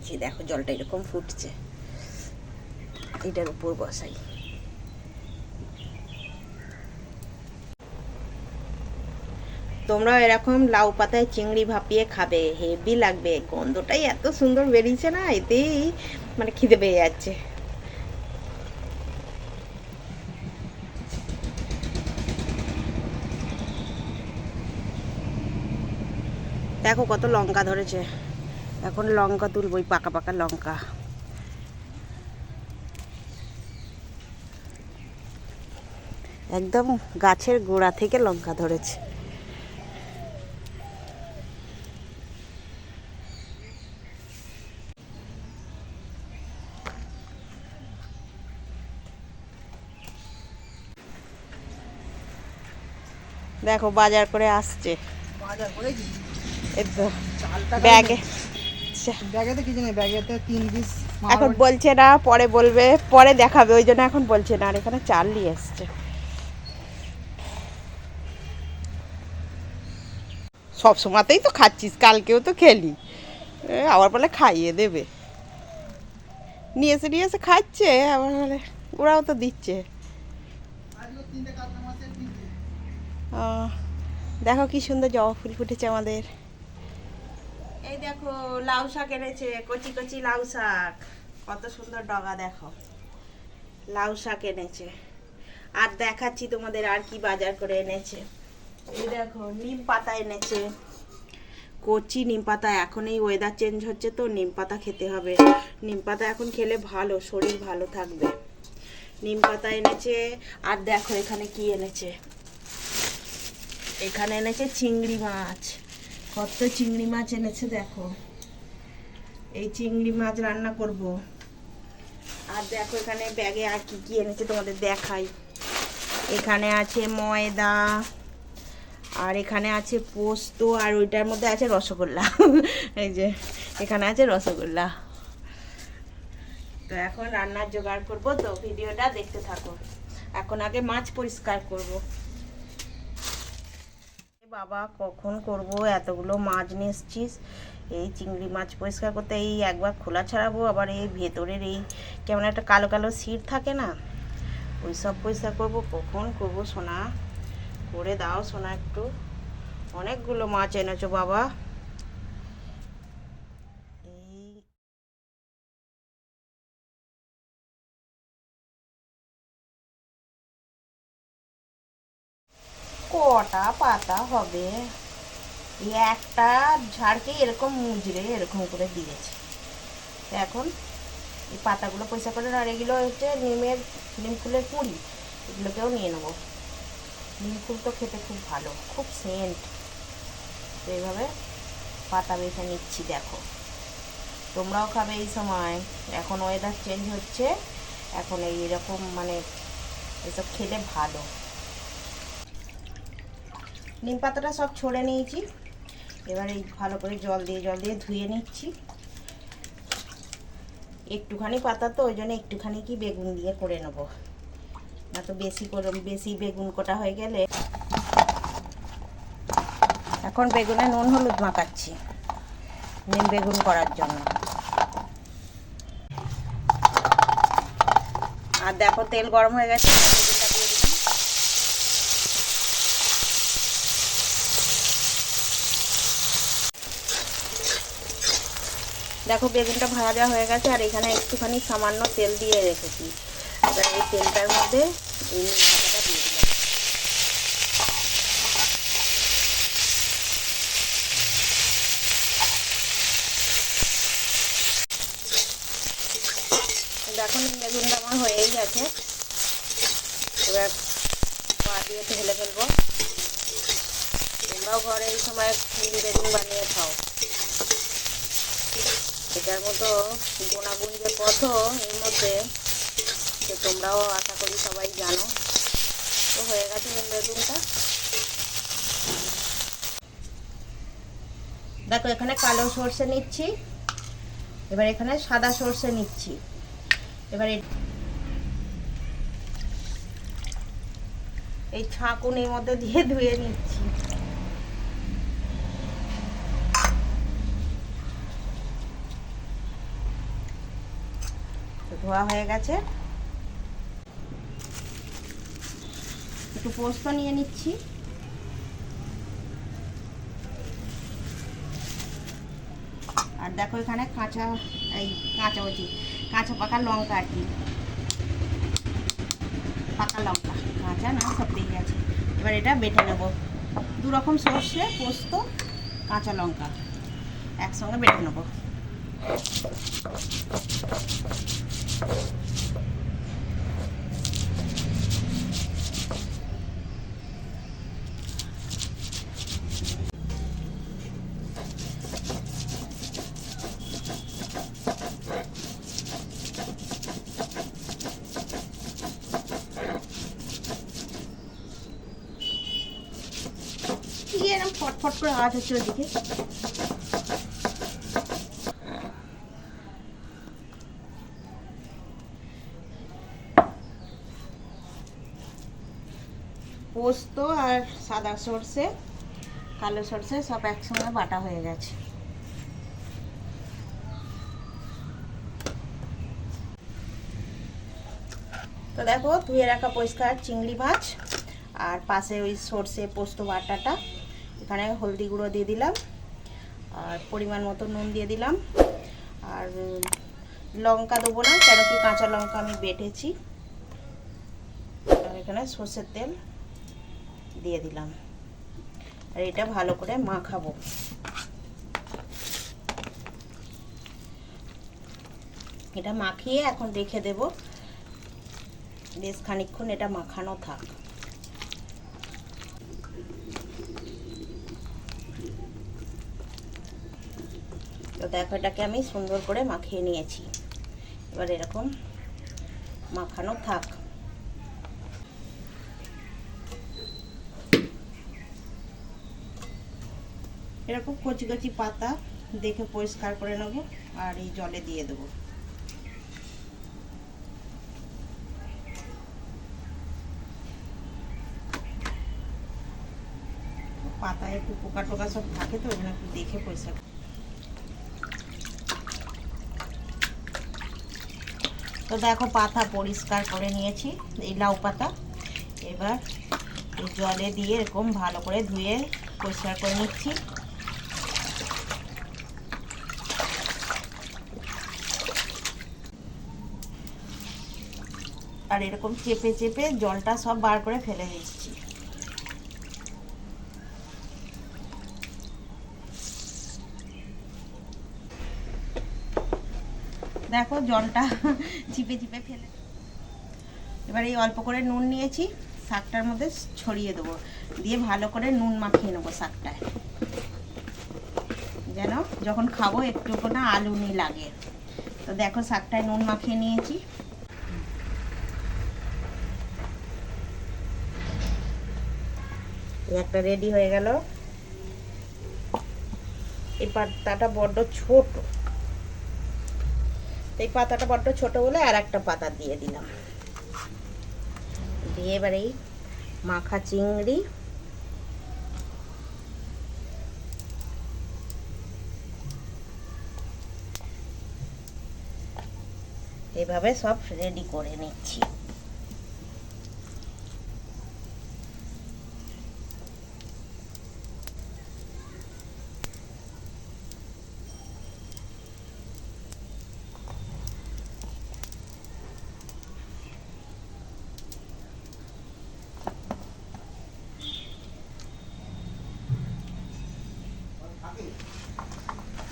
দিয়েছি দেখো জলটা এরকম ফুটছে। এটার উপর বসাই। তোমরা এরকম লাউ পাতায় চিংড়ি ভাপিয়ে খাবে, হেভি লাগবে। গন্ধটাই এত সুন্দর বেরিয়েছে না, এতেই মানে খিদে পেয়ে যাচ্ছে। দেখো কত লঙ্কা ধরেছে। এখন লঙ্কা তুলবো ওই পাকা পাকা লঙ্কা। একদম গাছের গোড়া থেকে লঙ্কা ধরেছে। দেখো বাজার করে আসছে। বাজার এই তো ব্যাগেতে কিছু নেই ব্যাগেতে তিন পিস এখন বলছে না পরে বলবে পরে দেখাবে ওই জন্য এখন বলছে না আর এখানে চাল নিয়ে এসছে। সব সময়তেই তো খাচ্ছিস কালকেও তো খেলি। আবার বলে খাইয়ে দেবে। নিয়ে এসে নিয়ে এসে খাচ্ছে আবার বলে ওরাও তো দিচ্ছে। দেখো কি সুন্দর জবা ফুল ফুটেছে আমাদের। এই দেখো, লাউ শাক এনেছে, কচি কচি লাউ শাক। কত সুন্দর ডগা, দেখো। লাউ শাক এনেছে। আর দেখাচ্ছি তোমাদের আর কি বাজার করে এনেছে। এই দেখো, নিম পাতা এনেছে। কচি নিম পাতা, এখন এই ওয়েদার চেঞ্জ হচ্ছে তো, নিম পাতা খেতে হবে। নিম পাতা এখন খেলে ভালো, শরীর ভালো থাকবে। নিম পাতা এনেছে, আর দেখো এখানে কি এনেছে। এখানে এনেছে চিংড়ি মাছ। কত চিংড়ি মাছ এনেছে দেখো। এই চিংড়ি মাছ রান্না করব। আর দেখো এখানে ব্যাগে আর কি কি এনেছে তোমাদের দেখাই। এখানে আছে ময়দা, আর এখানে আছে পোস্ত, আর ওইটার মধ্যে আছে রসগোল্লা। এই যে, এখানে আছে রসগোল্লা। তো এখন রান্নার জোগাড় করব, তো ভিডিওটা দেখতে থাকো। এখন আগে মাছ পরিষ্কার করব। বাবা, কখন করব? এতগুলো মাছ নিয়ে এসছিস। এই চিংড়ি মাছ পরিষ্কার করতে এই একবার খোলা ছাড়াবো, আবার এই ভেতরের এই কেমন একটা কালো কালো সিট থাকে না? ওই সব পরিষ্কার করব। কখন করব সোনা? করে দাও সোনা একটু। অনেকগুলো মাছ এনেছো বাবা। কটা পাতা হবে? এই একটা ঝাড়কে এরকম মুজরে এরকম করে দিয়েছে। এখন এই পাতাগুলো পয়সা করে আর এগুলো হচ্ছে নিমের, নিম ফুলের কুঁড়ি এগুলোকেও নিয়ে নেব। নিম ফুল তো খেতে খুব ভালো, খুব সেন্ট। তো এইভাবে পাতা বেছে নিচ্ছি, দেখো। তোমরাও খাবে এই সময়। এখন ওয়েদার চেঞ্জ হচ্ছে। এখন এইরকম মানে এসব খেলে ভালো। নিম পাতাটা সব ছড়ে নিয়েছি। এবার ভালো করে জল দিয়ে জল দিয়ে ধুয়ে নিচ্ছি। একটুখানি পাতা তো, ওই জন্য একটুখানি কি বেগুন দিয়ে করে নেব। না তো বেশি করে, বেশি বেগুন কোটা হয়ে গেলে এখন বেগুনে নুন হলুদ মাখাচ্ছি, নিম বেগুন করার জন্য। আর দেখো তেল গরম হয়ে গেছে এবার বেগুনটা দিয়ে দিলাম দেখো বেগুনটা ভাজা হয়ে গেছে, আর এখানে একটুখানি সামান্য তেল দিয়ে রেখেছি। এবার এই তেলটার মধ্যে এই পাতাটা দিয়ে দিলাম। দেখো বেগুনটা আমার হয়েই গেছে। এবার পা দিয়ে ঢেলে ফেলব। তোমরাও ঘরে এই সময় বেগুন বানিয়ে খাও। এটার মতো গুণাগুণ যে কত এর মধ্যে তো তোমরাও আশা করি সবাই জানো। তো হয়ে গেছে বেগুনটা দেখো, এখানে কালো সর্ষে নিচ্ছি। এবার এখানে সাদা সর্ষে নিচ্ছি। এবার এই ছাঁকুনির মধ্যে দিয়ে ধুয়ে নিচ্ছি। ধোয়া হয়ে গেছে। একটু পোস্ত নিয়ে নিচ্ছি। আর দেখো এখানে কাঁচা, এই কাঁচা বলছি, কাঁচা পাকা লঙ্কা আর কি। পাকা লঙ্কা। কাঁচা না, সব দিয়ে গেছে। এবার এটা বেটে নেব। দু রকম সর্ষে, পোস্ত, কাঁচা লঙ্কা। একসঙ্গে বেটে নেব। এরকম ফটফট করে আওয়াজ হচ্ছে ওদিকে। পোস্ত আর সাদা সর্ষে, কালো সর্ষে সব একসঙ্গে বাটা হয়ে গেছে। তো দেখো, ধুয়ে রাখা পরিষ্কার চিংড়ি মাছ আর পাশে ওই সর্ষে পোস্ত বাটাটা। এখানে হলদি গুঁড়ো দিয়ে দিলাম আর পরিমাণ মতো নুন দিয়ে দিলাম। আর লঙ্কা দেবো না, কেন কি কাঁচা লঙ্কা আমি বেটেছি। আর এখানে সর্ষের তেল দিয়ে দিলাম। আর এটা ভালো করে মাখাবো। এটা মাখিয়ে এখন রেখে দেব। বেশ খানিকক্ষণ এটা মাখানো থাক। তো দেখো এটাকে আমি সুন্দর করে মাখিয়ে নিয়েছি। এবার এরকম মাখানো থাক। এরকম কচি কচি পাতা দেখে পরিষ্কার করে নেব আর এই জলে দিয়ে দেবো। পাতায় একটু পোকা টোকা সব থাকে তো, ওগুলো একটু দেখে পরিষ্কার তো দেখো পাতা পরিষ্কার করে নিয়েছি, এই লাউ পাতা। এবার জলে দিয়ে এরকম ভালো করে ধুয়ে পরিষ্কার করে নিচ্ছি। আর এরকম চেপে চেপে জলটা সব বার করে ফেলে দিচ্ছি। দেখো জলটা চিপে চিপে ফেলে। এবার এই অল্প করে নুন নিয়েছি, শাকটার মধ্যে ছড়িয়ে দেবো। দিয়ে ভালো করে নুন মাখিয়ে নেব শাকটায়। যেন যখন খাব একটু না আলু নি লাগে। তো দেখো শাকটায় নুন মাখিয়ে নিয়েছি। একটা রেডি হয়ে গেল। এই পাতাটা বড্ড ছোট। এই পাতাটা বড্ড ছোট বলে আর একটা পাতা দিয়ে দিলাম। দিয়ে এবার এই মাখা চিংড়ি। এভাবে সব রেডি করে নিচ্ছি।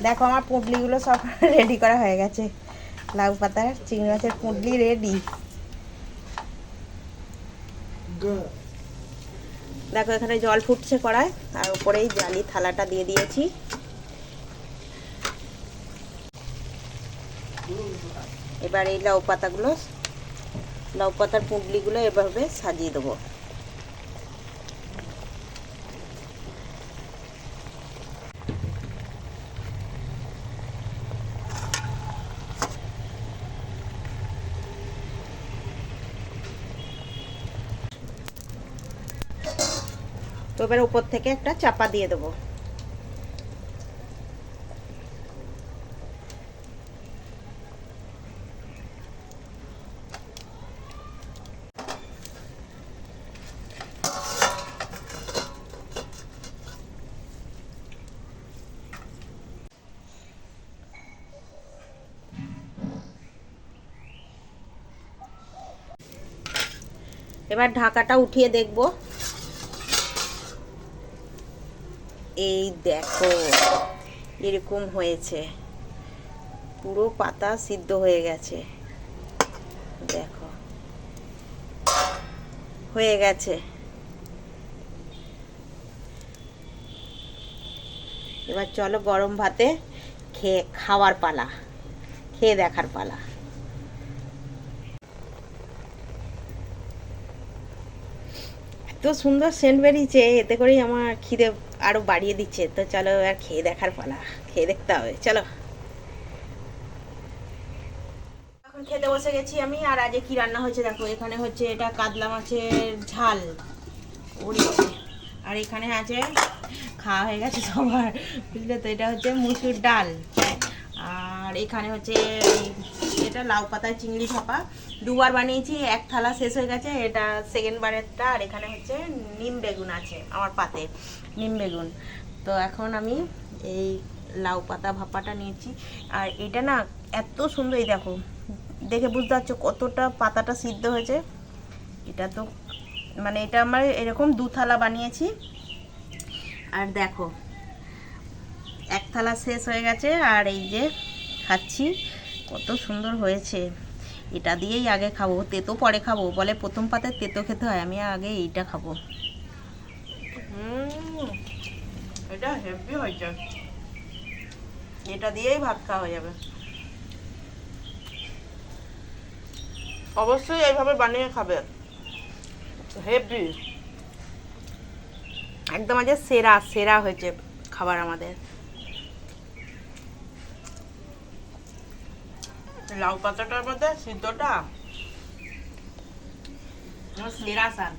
দেখো আমার পুঁটলিগুলো সব রেডি করা হয়ে গেছে। লাউ পাতার, চিংড়ি মাছের পুঁটলি রেডি দেখো এখানে জল ফুটছে কড়ায়, আর উপরেই জালি থালাটা দিয়ে দিয়েছি। এবার এই লাউ পাতাগুলো, লাউ পাতার পুঁটলিগুলো এভাবে সাজিয়ে দেবো। তো এবার উপর থেকে একটা চাপা দিয়ে দেবো। এবার ঢাকাটা উঠিয়ে দেখব। এই দেখো, এরকম হয়েছে। পুরো পাতা সিদ্ধ হয়ে গেছে। দেখো, হয়ে গেছে। এবার চলো গরম ভাতে খেয়ে, খাওয়ার পালা, খেয়ে দেখার পালা। এত সুন্দর সেন্ট বেরিয়েছে, এতে করেই আমার খিদে আরও বাড়িয়ে দিচ্ছে। তো চলো আর খেয়ে দেখার পালা। খেয়ে দেখতে হবে। চলো। এখন খেতে বসে গেছি আমি, আর আজকে কি রান্না হয়েছে দেখো। এখানে হচ্ছে এটা কাতলা মাছের ঝাল। আর এখানে আছে, খাওয়া হয়ে গেছে সবার। বুঝলে তো? এটা হচ্ছে মুসুর ডাল। আর এখানে হচ্ছে এটা লাউ পাতায় চিংড়ি ভাপা। দুবার বানিয়েছি, এক থালা শেষ হয়ে গেছে, এটা সেকেন্ড বারেরটা, আর এখানে হচ্ছে নিম বেগুন আছে, আমার পাতে, নিম বেগুন। তো এখন আমি এই লাউ পাতা ভাপাটা নিয়েছি। আর এটা না এত সুন্দর, এই দেখো, দেখে বুঝতে পারছ কতটা পাতাটা সিদ্ধ হয়েছে। এটা তো মানে এটা আমার এরকম দু থালা বানিয়েছি। আর দেখো, এক থালা শেষ হয়ে গেছে, আর এই যে খাচ্ছি। কত সুন্দর হয়েছে। এটা দিয়েই আগে খাব, তেতো পরে খাব। বলে প্রথম পাতে তেতো খেতে হয়, আমি আগে এইটা খাব। এটা হেভি হয়েছে এটা দিয়েই ভাত খাওয়া হয়ে যাবে। অবশ্যই এইভাবে বানিয়ে খাবে। হেভি একদম আজ সেরা সেরা হয়েছে খাবার আমাদের। লাউ পাতাটার মধ্যে সিদ্ধটা। আমার সেরা স্বাদ